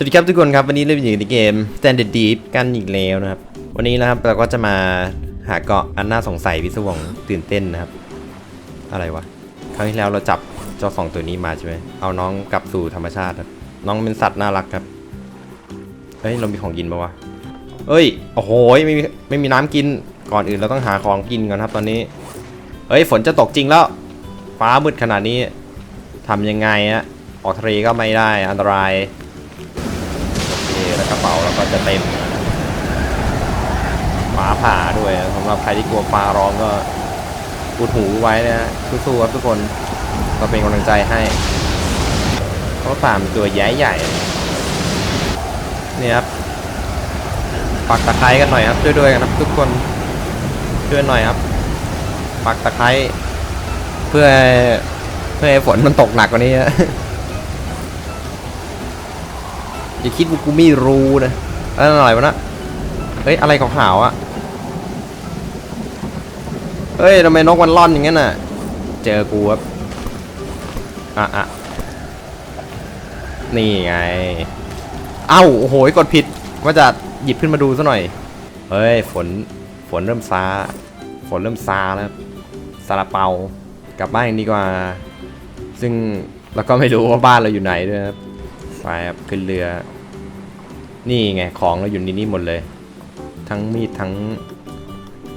สวัสดีครับทุกคนครับ วันนี้เราอยู่ในเกม Standard Deep กันอีกแล้วนะครับ วันนี้นะครับเราก็จะมาหาเกาะอันน่าสงสัยพิศวงตื่นเต้นนะครับ อะไรวะครั้งที่แล้วเราจับเจ้าสองตัวนี้มาใช่ไหมเอาน้องกลับสู่ธรรมชาติครับน้องเป็นสัตว์น่ารักครับเฮ้ยเรามีของกินปะวะเอ้ยโอ้โหไม่มีไม่มีน้ำกินก่อนอื่นเราต้องหาของกินก่อนครับ ตอนนี้เฮ้ยฝนจะตกจริงแล้ว ฟ้ามืดขนาดนี้ทำยังไงอะออกทะเลก็ไม่ได้อันตราย ก็จะเต็มฟ้าผ่าด้วยสำหรับใครที่กลัวฟ้าร้องก็อุดหูไว้นะสู้ๆครับทุกคนก็เป็นกำลังใจให้เพราะป่ามตัวใหญ่ใหญ่นี่ครับปักตะไคร้กันหน่อยครับช่วยด้วยกันครับทุกคนช่วยหน่อยครับปักตะไคร้เพื่อเพื่อให้ฝนมันตกหนักกว่านี้ฮะอย่าคิดว่ากูไม่รู้นะ อะไรอะไรวะนะเฮ้ยอะไรขาวๆอะเฮ้ยทำไมนกมันร่อนอย่างนั้นน่ะ เจอกูครับอะอะนี่ไง เอ้าโอ้โหกดผิดว่าจะหยิบขึ้นมาดูซะหน่อย เฮ้ยฝนฝนเริ่มซาฝนเริ่มซาแล้วซาลาเปากลับบ้านกันดีกว่า ซึ่งเราก็ไม่รู้ว่าบ้านเราอยู่ไหนด้วยครับไปครับขึ้นเรือ นี่ไงของเราอยู่ในนี้หมดเลย ทั้งมีดทั้ง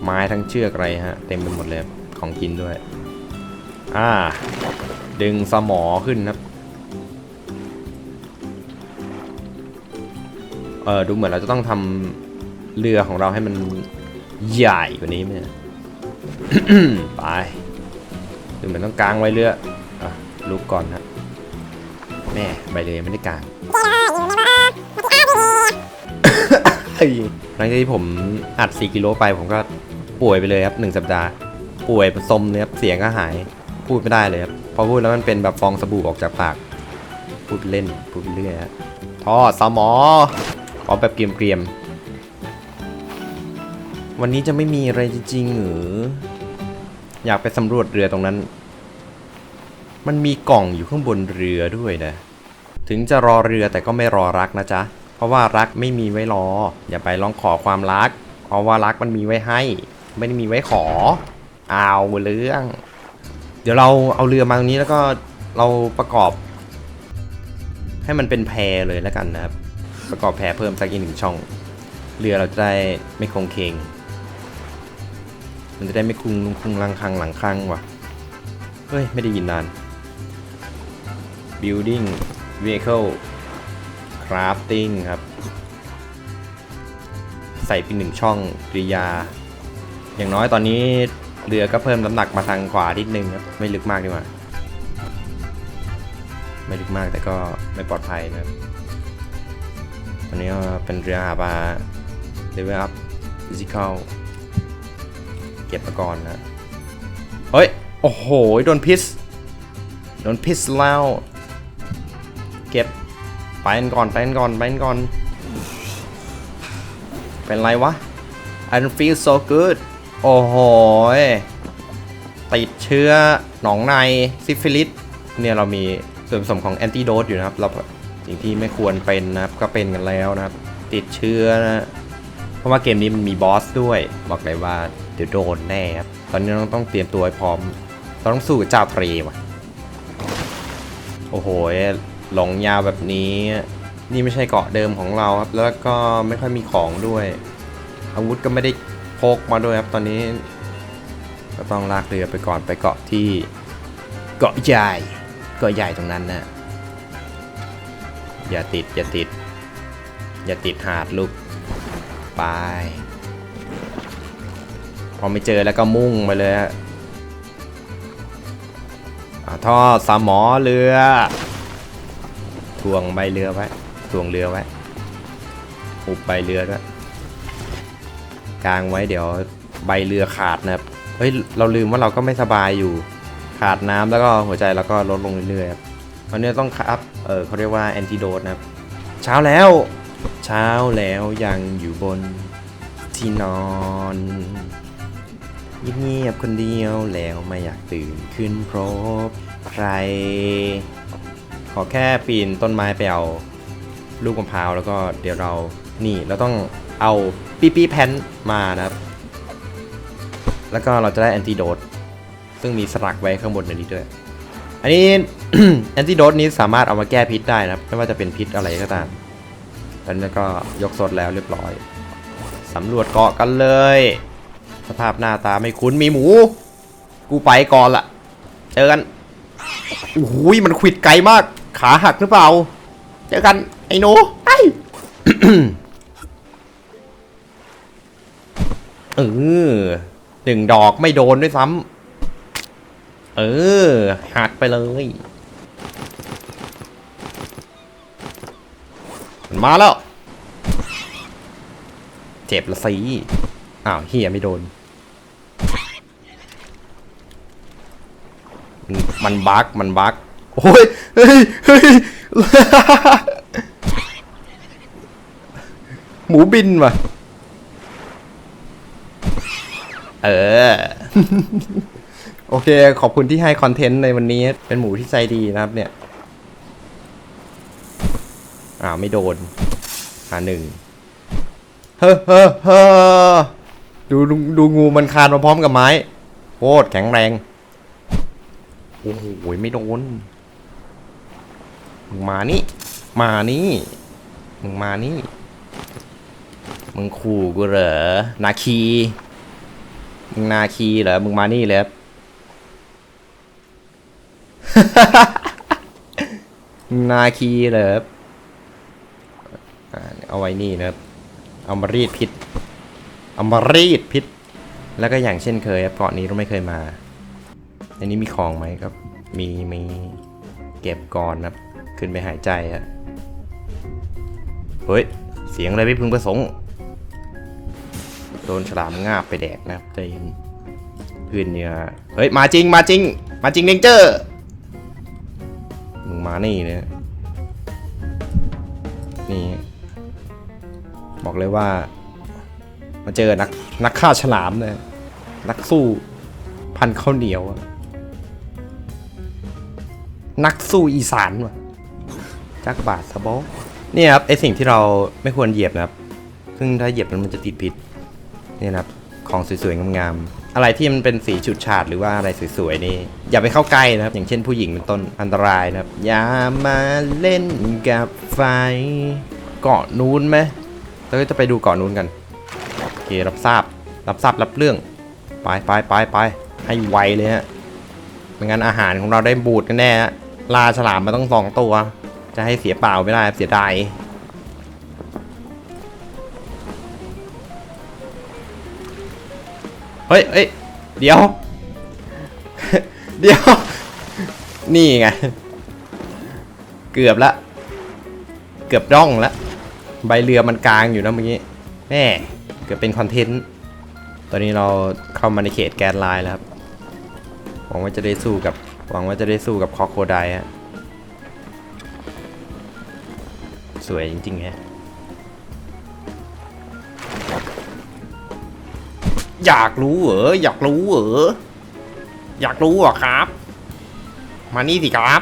ไม้ทั้งเชือกอะไรฮะ เต็มไปหมดเลยของกินด้วย อ่า ดึงสมอขึ้นครับ เออดูเหมือนเราจะต้องทำเรือของเราให้มันใหญ่กว่านี้ไหมเนี่ยไปดูเหมือนต้องกางไว้เรืออะลุกก่อนฮะแม่ใบเลยไม่ได้กาง หลังจากที่ผมอัด 4 กิโลไปผมก็ป่วยไปเลยครับ 1 สัปดาห์ ป่วยสมเลยครับ เสียงก็หาย พูดไม่ได้เลยครับ พอพูดแล้วมันเป็นแบบฟองสบู่ออกจากปาก พูดเล่น พูดเรื่อยฮะทอสมอขอแบบเกรียมๆวันนี้จะไม่มีอะไรจริงๆหรือ อยากไปสำรวจเรือตรงนั้น มันมีกล่องอยู่ข้างบนเรือด้วยนะ ถึงจะรอเรือแต่ก็ไม่รอรักนะจ๊ะ ราะว่ารักไม่มีไว้รอ อย่าไปร้องขอความรัก เพราะว่ารักมันมีไว้ให้ ไม่ได้มีไว้ขอเอาเรื่อง เดี๋ยวเราเอาเรือมาตรงนี้แล้วก็เราประกอบ ให้มันเป็นแพเลยแล้วกันนะครับ ประกอบแพเพิ่มสักอีกหนึ่งช่อง เรือเราจะได้ไม่คงเคงมันจะได้ไม่คุงคุงลังคังหลังคังว่ะเฮ้ย ไม่ได้ยินนาน building vehicle crafting ครับ ใส่เป็นหนึ่งช่องกริยา อย่างน้อยตอนนี้เรือก็เพิ่มน้ำหนักมาทางขวานิดนึงครับ ไม่ลึกมากดีกว่า ไม่ลึกมากแต่ก็ไม่ปลอดภัยนะครับอันนี้เป็นเรือหาปลา level up physical เก็บมาก่อนนะ เฮ้ย โอ้โห โดนพิษ โดนพิษแล้ว เก็บ ไปกันก่อนไปกันก่อนไปกันก่อน เป็นไรวะ I don't feel so good โอ้โหติดเชื้อหนองในซิฟิลิสเนี่ยเรามีส่วนผสมของแอนติโดสอยู่นะครับเราสิ่งที่ไม่ควรเป็นนะครับก็เป็นกันแล้วนะครับ ติดเชื้อนะเพราะว่าเกมนี้มันมีบอสด้วย บอกเลยว่าเดี๋ยวโดนแน่ครับตอนนี้เราต้องเตรียมตัวให้พร้อม เราต้องสู้กับเจ้าเปรว่ะโอ้โห หลงยาวแบบนี้ นี่ไม่ใช่เกาะเดิมของเราครับ แล้วก็ไม่ค่อยมีของด้วย อาวุธก็ไม่ได้พกมาด้วยครับตอนนี้ ก็ต้องลากเรือไปก่อนไปเกาะที่เกาะใหญ่เกาะใหญ่ตรงนั้นนะอย่าติดอย่าติด อย่าติดหาดลูกไปพอไม่เจอแล้วก็มุ่งไปเลยฮะอ่อสามหมอเรือ ทวงใบเรือไว้ทวงเรือไว้อุบใบเรือด้วยกางไว้เดี๋ยวใบเรือขาดนะครับเฮ้ยเราลืมว่าเราก็ไม่สบายอยู่ขาดน้ำแล้วก็หัวใจเราก็ลดลงเรื่อยๆครับตอนนี้ต้องครับเออเขาเรียกว่าแอนติโดดนะครับ เช้าแล้ว เช้าแล้วยังอยู่บนที่นอนเงียบๆคนเดียวแล้วไม่อยากตื่นขึ้นพบใคร ขอแค่ปีนต้นไม้ไปเอาลูกมะพร้าวแล้วก็เดี๋ยวเรานี่เราต้องเอาปีปีแพนมานะครับ แล้วก็เราจะได้แอนติโดดซึ่งมีสลักไว้ข้างบนในนี้ด้วย อันนี้ แอนติโดดนี้สามารถเอามาแก้พิษได้นะครับไม่ว่าจะเป็นพิษอะไรก็ตามตอนนี้ก็ยกสดแล้วเรียบร้อยสำรวจเกาะกันเลย สภาพหน้าตาไม่คุ้นมีหมู กูไปก่อนละเจอกันโอ้โหมันขวิดไกลมาก ขาหักหรือเปล่า เจอกันไอ้หนูไปเออหนึ่งดอกไม่โดนด้วยซ้ำเออ หักไปเลยมันมาแล้ว เจ็บละสิอ้าวเฮียไม่โดน มันบักมันบั๊ก โอ้ยเฮ้ยเฮ้ยหมูบินว่ะ เออ โอเค ขอบคุณที่ให้คอนเทนต์ในวันนี้ เป็นหมูที่ใจดีนะครับเนี่ยอ้าวไม่โดนหาหนึ่ง เฮ้อเฮ้อเฮ้อดูดูดูงูมันคานมาพร้อมกับไม้โคตรแข็งแรง โอ้โห ไม่โดน มึงมานี่ มานี่ มึงมานี่ มึงขู่กูเหรอ นาคี มึงนาคีเหรอ มึงมานี่เลยครับมึงนาคีเหรอเอาไว้นี่นะครับ เอามารีดพิษ เอามารีดพิษ แล้วก็อย่างเช่นเคยครับเกาะนี้เราไม่เคยมา อันนี้มีของไหมครับ มีมีเก็บก่อนนะครับ ขึ้นไปหายใจอะเฮ้ย เสียงอะไรไม่พึงประสงค์โดนฉลามงาบไปแดกนะครับใจเย็นพื้นเนี่ยเฮ้ย มาจริง มาจริง มาจริงเนงเจอร์มึงมานี่เนี่ยนี่บอกเลยว่า มาเจอนักนักฆ่าฉลามเนี่ยนักสู้พันข้าวเหนียวนักสู้อีสานว่ะ จักบาทสบอเนี่ยครับไอสิ่งที่เราไม่ควรเหยียบนะครับ ซึ่งถ้าเหยียบมันมันจะติดพิษเนี่ยนะครับของสวยๆงามๆอะไรที่มันเป็นสีฉูดฉาดหรือว่าอะไรสวยๆนี่อย่าไปเข้าใกล้นะครับ อย่างเช่นผู้หญิงเป็นต้นอันตรายนะครับ อย่ามาเล่นกับไฟเกาะนู้นไหมเราก็จะไปดูเกาะนู้นกันโอเครับทราบรับทราบรับเรื่องไปไปไปไปให้ไวเลยฮะไม่งั้นอาหารของเราได้บูดกันแน่ฮะลาฉลามมาต้องสองตัว จะให้เสียเปล่าไม่ได้เสียดายเฮ้ยเฮ้ยเดี๋ยว เดี๋ยว นี่ไง เกือบละ เกือบร่องละ ใบเรือมันกลางอยู่นะเมื่อกี้ แม่เกือบเป็นคอนเทนต์ ตอนนี้เราเข้ามาในเขตแกนไลน์แล้วครับ หวังว่าจะได้สู้กับ หวังว่าจะได้สู้กับคอโคไดฮะ สวยจริงๆฮะอยากรู้เหรออยากรู้เหรออยากรู้เหรอครับ มานี่สิครับ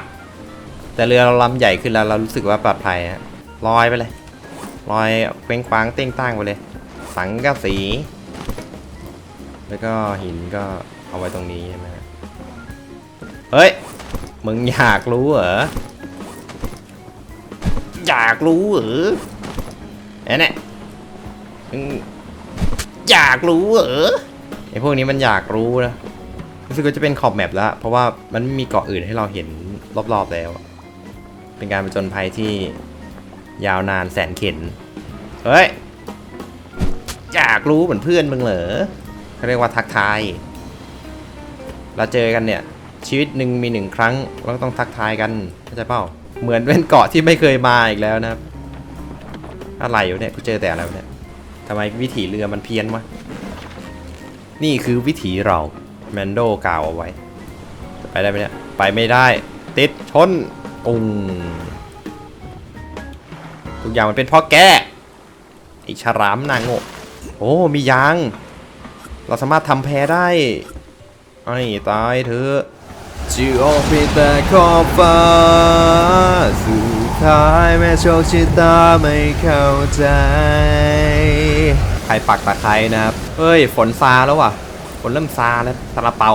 แต่เรือเราลำใหญ่ขึ้นแล้วเรารู้สึกว่าปลอดภัยฮะลอยไปเลยลอยเป้งคว้างเต้งตั้งไปเลย สังกะสี แล้วก็หินก็เอาไว้ตรงนี้ใช่ไหมฮะเฮ้ยมึงอยากรู้เหรออยากรู้เหรอเอ้เนี่ยอยากรู้เหรอไอพวกนี้มันอยากรู้นะรู้สึกว่าจะเป็นขอบแมปแล้ว เพราะว่ามันไม่มีเกาะอื่นให้เราเห็นรอบๆแล้ว เป็นการผจญภัยที่ยาวนานแสนเข็นเฮ้ยอยากรู้เหมือนเพื่อนมึงเหรอเขาเรียกว่าทักทาย เราเจอกันเนี่ย ชีวิตหนึ่งมีหนึ่งครั้งเราก็ต้องทักทายกันเข้าใจเปล่า เหมือนเป็นเกาะที่ไม่เคยมาอีกแล้วนะครับ อะไรอยู่เนี่ยกูเจอแต่อะไรวเนี่ยทำไมวิถีเรือมันเพี้ยนวะ นี่คือวิถีเราแมนโดกล่าวเอาไว้ ไปได้ไหมเนี่ย ไปไม่ได้ ติดชนอุงทุกอย่างมันเป็นพ่อแกไอฉลามนางโง่โอ้ มียาง เราสามารถทำแพได้ไอ้ตายเถอะ จะออกไปแต่ขอบฟ้าสู่ท้ายแม่โชคชะตาไม่เข้าใจ ใครปักตะไคร้นะครับ เฮ้ย ฝนซาแล้วว่ะ ฝนเริ่มซาแล้วตะละเปา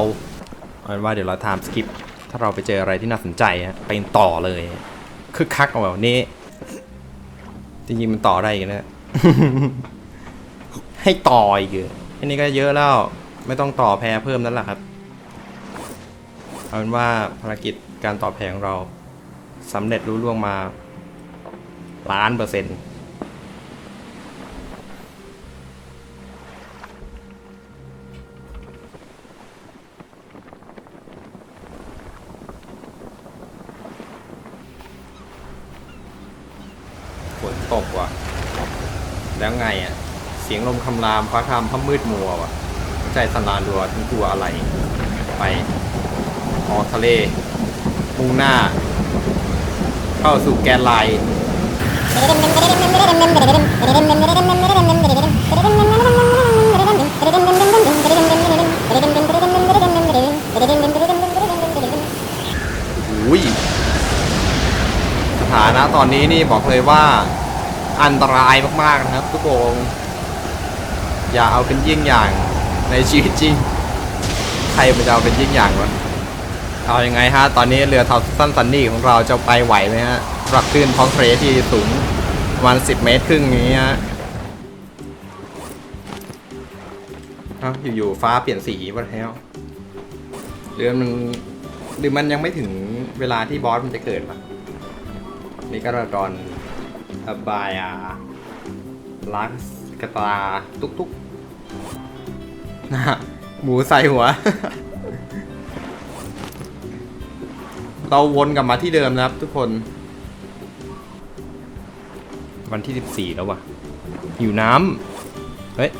เอาเป็นว่าเดี๋ยวเราทำสกิป ถ้าเราไปเจออะไรที่น่าสนใจฮะไปต่อเลยคึกคักเอาแบบนี้ จริงๆมันต่อได้อีกนะ ให้ต่ออีกเหรอแค่นี้ก็เยอะแล้ว ไม่ต้องต่อแพรเพิ่มนั่นแหละครับ เอาเป็นว่าภารกิจการต่อแพรของเราสำเร็จรุ่ล่วงมาล้านเปอร์เซ็นต์ฝนตกว่ะ แล้วไงอะ เสียงลมคำรามฟ้าครามพับมืดมัวว่ะใจสันลานรัวทั้งตัวอะไร ไป ออกทะเล มุ่งหน้า เข้าสู่แกนไลน์อุ้ยสถานะตอนนี้นี่บอกเลยว่าอันตรายมากๆนะครับ ทุกคนอย่าเอาเป็นเยี่ยงอย่างในชีวิตจริง ใครมันจะเอาเป็นเยี่ยงอย่างวะ เอาอยัางไงฮะ ตอนนี้เรือทาวซันซันนี่ของเราจะไปไหวไหมฮะรักคลื่นท้องทะเลที่สูงประมาณ10 เมตรครึ่งนี้ฮะเอ้าอยู่ๆฟ้าเปลี่ยนสีวะแล้วเรือมันหรือมันยังไม่ถึงเวลาที่บอสมันจะเกิดปะนี่ก็ระดอนอบายาลักสกตา ตุกตุกนะฮะหมูใส่หัว เราวนกลับมาที่เดิมนะครับ ทุกคน วันที่14แล้ววะหิวน้ำเฮ้ย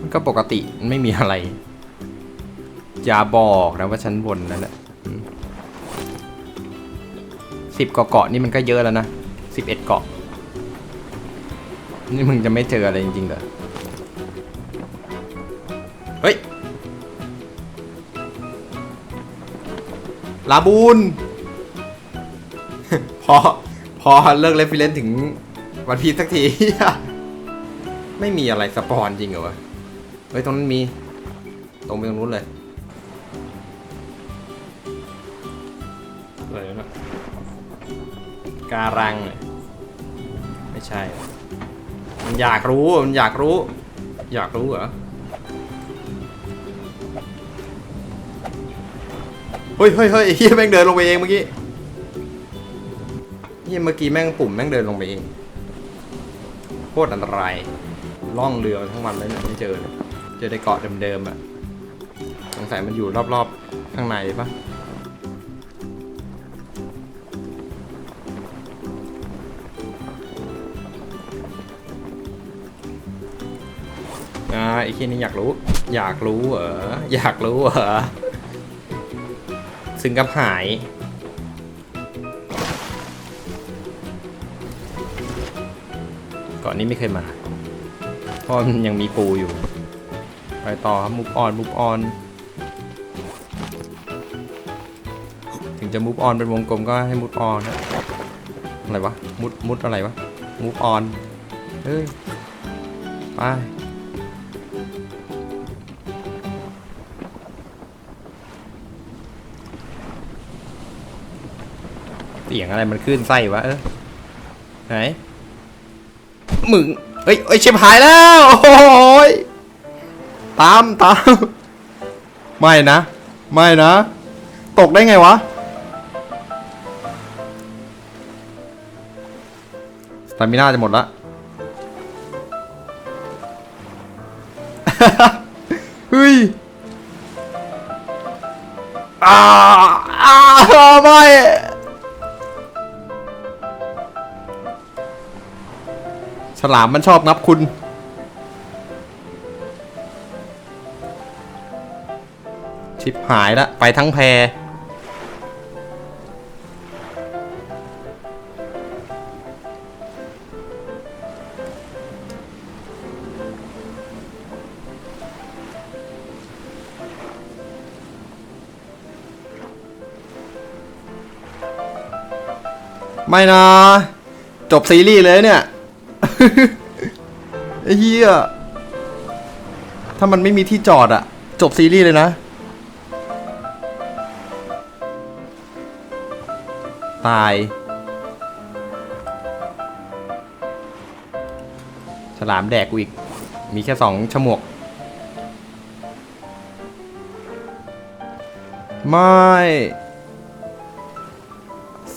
มันก็ปกติมันไม่มีอะไร อย่าบอกนะว่าฉันวนนั่นแหละสิบเกาะนี่มันก็เยอะแล้วนะสิบเอ็ดเกาะ นี่มึงจะไม่เจออะไรจริงๆเหรอ ลาบูน พอ พอเลิกเลฟฟิเลนถึงวันพีชสักที ไม่มีอะไรสปอนจริงเหรอวะ เฮ้ย ตรงนั้นมี ตรงไปตรงนู้นเลยอะไรนะการังเนี่ยไม่ใช่ มันอยากรู้ มันอยากรู้ อยากรู้เหรอ ฮ้ยเฮ้ยเฮ้ยเฮียแม่งเดินลงไปเองเมื่อกี้เฮียเมื่อกี้แม่งปุ่มแม่งเดินลงไปเองโคตรอันตรายล่องเรือมาทั้งวันเลยเนี่ยไม่เจอเลยเจอในเกาะเดิมๆอะสงสัยมันอยู่รอบๆข้างในปะอ่าไอ้ที่นี่อยากรู้ อยากรู้เหรออยากรู้เหรอ ซึ่งกับหาย ก่อนนี้ไม่เคยมาเพราะมันยังมีปูอยู่ ไปต่อครับมุกออนมุกออนถึงจะมุกออนเป็นวงกลมก็ให้มุดออนนะอะไรวะมุดมุดอะไรวะมุกออนเฮ้ยไป สียงอะไรมันขึ้นไส้วะเออไหนมึงเอ้ยเอ้ยเชฟหายแล้ว โอ้ยตามตามไม่นะ ไม่นะ ตกได้ไงวะสตามิน่าจะหมดละเฮ้ยอ้าอ้าไม่ ลามมันชอบงับคุณ ชิบหายละ ไปทั้งแพไม่นะ จบซีรีส์เลยเนี่ย ไอ้เหี้ยถ้ามันไม่มีที่จอดอะจบซีรีส์เลยนะ ตาย ฉลามแดกกูอีก มีแค่สองฉมวก ไม่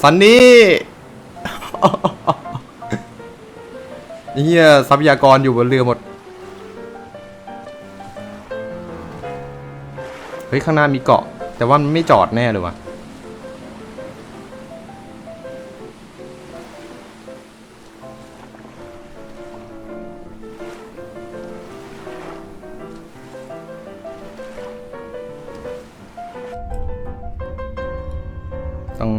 ซันนี่ เฮียทรัพยากรอยู่บนเรือหมด เฮ้ย ข้างหน้ามีเกาะ แต่ว่ามันไม่จอดแน่เลยวะต้อง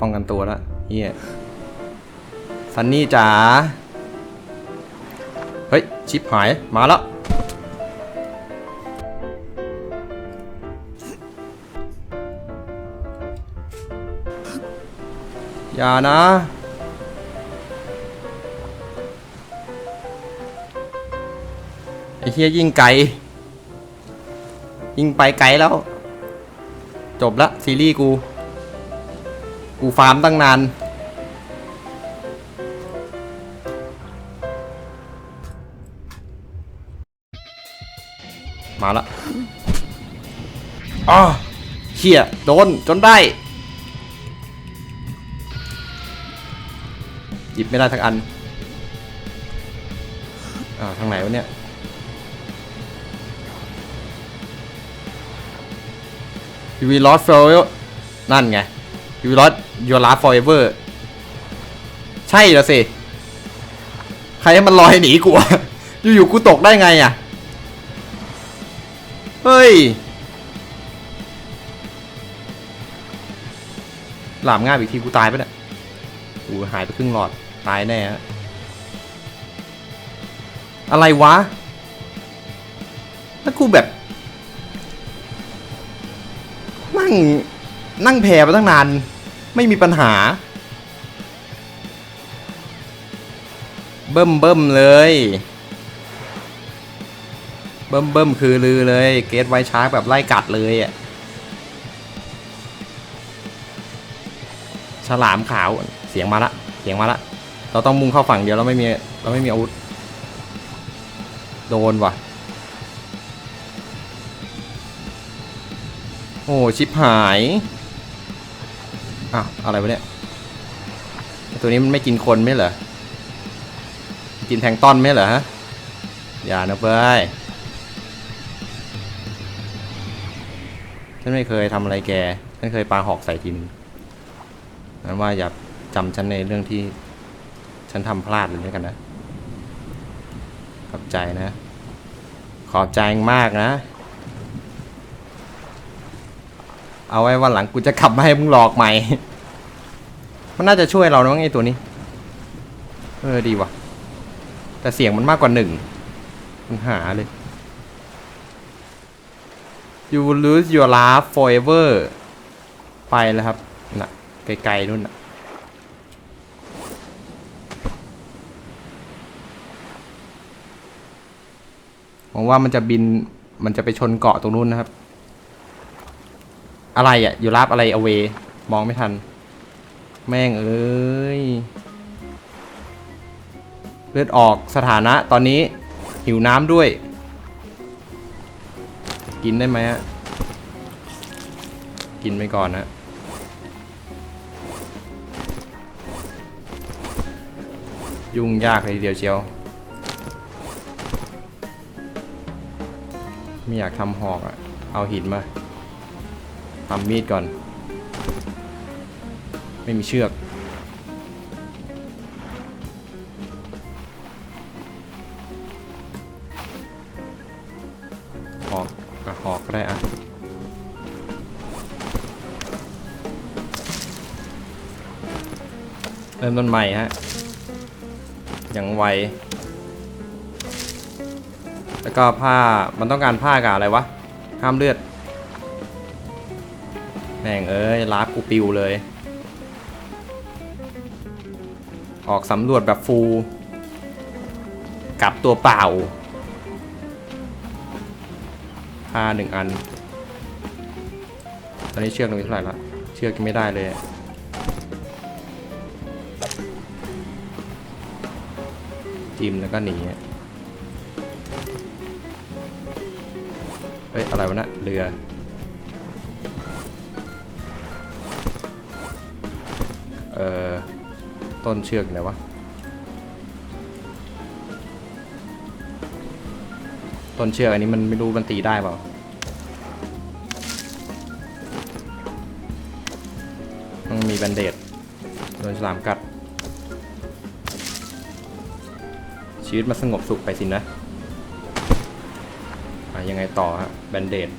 ป้องกันตัวแล้วเฮียซันนี่จ๋า ชิปหาย มาแล้วอย่านะ ไอ้เฮียยิ่งไกล ยิ่งไปไกลแล้ว จบละซีรีส์กู กูฟาร์มตั้งนาน เขี่ยโดนจนได้ หยิบไม่ได้ทักอันอ่าทางไหนวะเนี่ย You will lost forever นั่นไง You will lost your life forever ใช่เหรอสิ ใครให้มันลอยหนีกูอยู่ๆกูตกได้ไงอะ เฮ้ย ลามง่ายอีกทีกูตายไปเนี่ยกูหายไปครึ่งหลอด ตายแน่ฮะอะไรวะแล้วกูแบบนั่งนั่งแพรมาตั้งนาน ไม่มีปัญหา เบิ่มเบิ่มเลย เบิ่มเบิ่มคือลือเลย เกตไวชาร์กแบบไล่กัดเลยอะ ฉลามขาวเสียงมาละ เสียงมาละ เราต้องมุ่งเข้าฝั่งเดียวเราไม่มีเราไม่มีอาวุธ โดนว่ะ โอ้ชิปหายอ้าวอะไรวะเนี่ย ตัวนี้มันไม่กินคนไม่เหรอ กินแทงต้อนไม่เหรอฮะ อย่านะเบ้ยฉันไม่เคยทำอะไรแก ฉันเคยปาหอกใส่ทีนึง นั้นว่าอย่าจำฉันในเรื่องที่ฉันทำพลาดเลยด้วยกันนะ ขอบใจนะ ขอบใจมากนะ เอาไว้วันหลังกูจะขับมาให้มึงหลอกใหม่ มันน่าจะช่วยเรานะไอ้ตัวนี้ เออดีว่ะ แต่เสียงมันมากกว่าหนึ่งมันหาเลย you will lose your life forever ไปแล้วครับน่ะ ไกลๆนู่นน่ะหวังว่ามันจะบินมันจะไปชนเกาะตรงนู้นนะครับ อะไรอะ อยู่ราบอะไรเอาเว มองไม่ทัน แม่งเอ้ย เลือดออกสถานะตอนนี้หิวน้ำด้วย กินได้ไหมฮะ กินไปก่อนนะ ยุ่งยากเลยทีเดียวเชียว ไม่อยากทำหอกอะเอาหินมาทำมีดก่อน ไม่มีเชือก หอกอะหอกก็ได้อะเริ่มต้นใหม่ฮะ อย่างไว แล้วก็ผ้ามันต้องการผ้ากับอะไรวะ ห้ามเลือด แม่งเอ้ยลากกูปิวเลย ออกสำรวจแบบฟูลกลับตัวเปล่าผ้าหนึ่งอัน ตอนนี้เชือกตรงนี้เท่าไหร่ละ เชือกยังไม่ได้เลย จิ้มแล้วก็หนีเฮ้ย อะไรวะนะเรือเอ่อต้นเชือกไหนวะต้นเชือกอันนี้มันไม่รู้มันตีได้เปล่าต้องมีแบนเดดโดนฉลามกัด ชีวิตมันสงบสุขไปสินะอะยังไงต่อฮะแบนเดด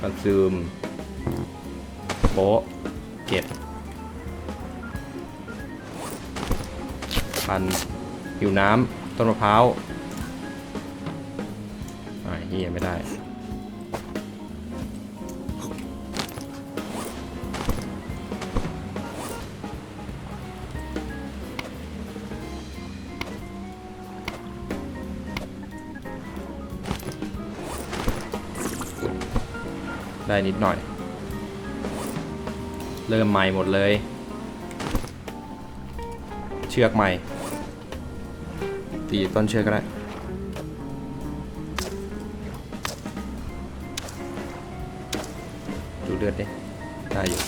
คอนซูมโบะเก็บพันหิวน้ำต้นมะพร้าวอ่าเฮียไม่ได้ ได้นิดหน่อย เริ่มใหม่หมดเลย เชือกใหม่ ตีต้นเชือกก็ได้ ดูเลือดดิ ได้อยู่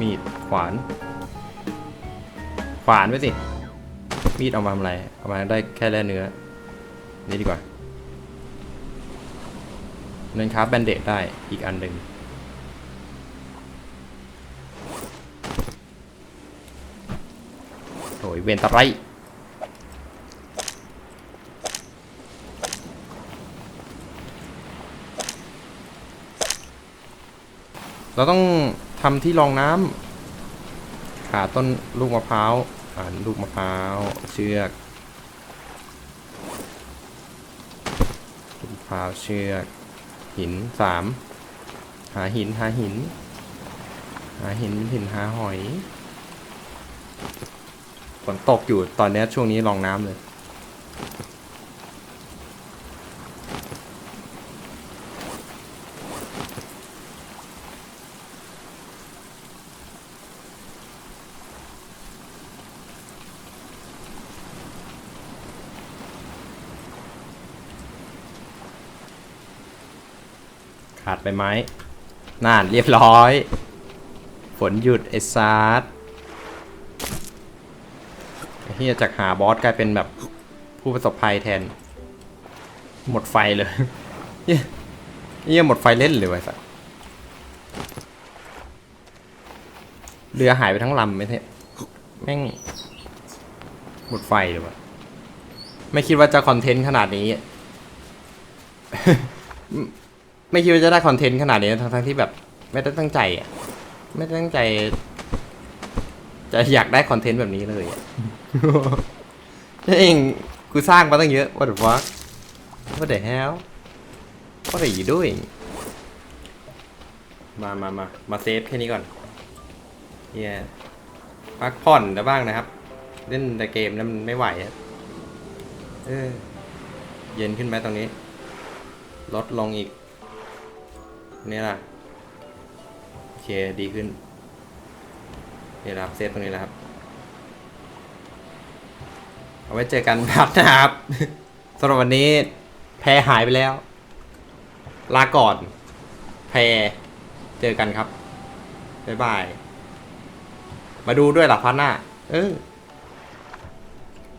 มีดขวาน ขวานไว้สิ มีดเอามาทำอะไร เอามาได้แค่แล่เนื้อ นี่ดีกว่าเน้นคราแบนเดดได้อีกอันหนึ่งโอ้ยเวนตะไรเราต้องทำที่รองน้ำขาต้นลูกมะพร้าวอ่านลูกมะพร้าวเชือก ลูกมะพ ร้าวเชือกหินสามหาหินหาหิน หาหินหินหาหอยฝนตกอยู่ตอนนี้ช่วงนี้ลองน้ำเลย ขาดไปไหมน่านเรียบร้อย ฝนหยุดไอ้ซาร์ดไอเฮียจากหาบอสกลายเป็นแบบผู้ประสบภัยแทน หมดไฟเลยเฮียเฮียหมดไฟเล่นเลยว่ะสัสเรือหายไปทั้งลำไม่ใช่แม่งหมดไฟเลยวะไม่คิดว่าจะคอนเทนต์ขนาดนี้ ไม่คิดว่าจะได้คอนเทนต์ขนาดนี้ทั้งทั้งๆที่แบบ ไม่ได้ตั้งใจอะ ไม่ได้ตั้งใจ จะอยากได้คอนเทนต์แบบนี้เลยอะนั่เองกูสร้างมาตั้งเยอะ what the fuck what the hell what are you doing มามามามาเซฟแค่นี้ก่อนเฮียพักผ่อนนะบ้างนะครับ เล่นแต่เกมนั้นมันไม่ไหวอะเออ เย็นขึ้นไหมตรงนี้ ลดลงอีก นี่ล่ะ โอเค ดีขึ้นนี่นะครับเซฟตรงนี้แล้วครับ เอาไว้เจอกันครับนะครับสำหรับวันนี้ แพรหายไปแล้ว ลาก่อน แพรเจอกันครับ บ๊ายบาย มาดูด้วยหลักพันหน้า เออ